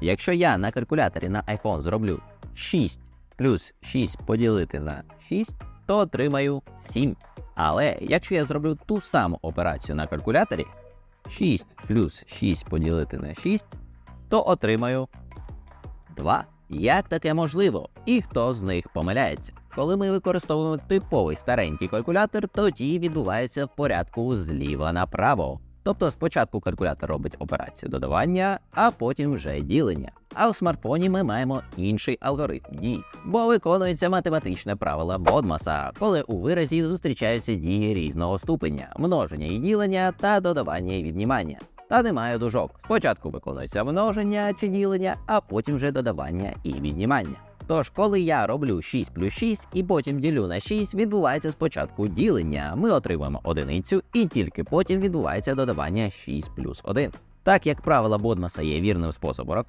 Якщо я на калькуляторі на iPhone зроблю 6 плюс 6 поділити на 6, то отримаю 7. Але якщо я зроблю ту саму операцію на калькуляторі 6 плюс 6 поділити на 6, то отримаю 2. Як таке можливо? І хто з них помиляється? Коли ми використовуємо типовий старенький калькулятор, тоді відбувається в порядку зліва направо. Тобто спочатку калькулятор робить операцію додавання, а потім вже ділення. А в смартфоні ми маємо інший алгоритм дій, бо виконується математичне правило Бодмаса, коли у виразі зустрічаються дії різного ступеня, множення і ділення та додавання і віднімання. Та немає дужок. Спочатку виконується множення чи ділення, а потім вже додавання і віднімання. Тож, коли я роблю 6 плюс 6 і потім ділю на 6, відбувається спочатку ділення. Ми отримуємо одиницю, і тільки потім відбувається додавання 6 плюс 1. Так як правило Бодмаса є вірним способом рахування.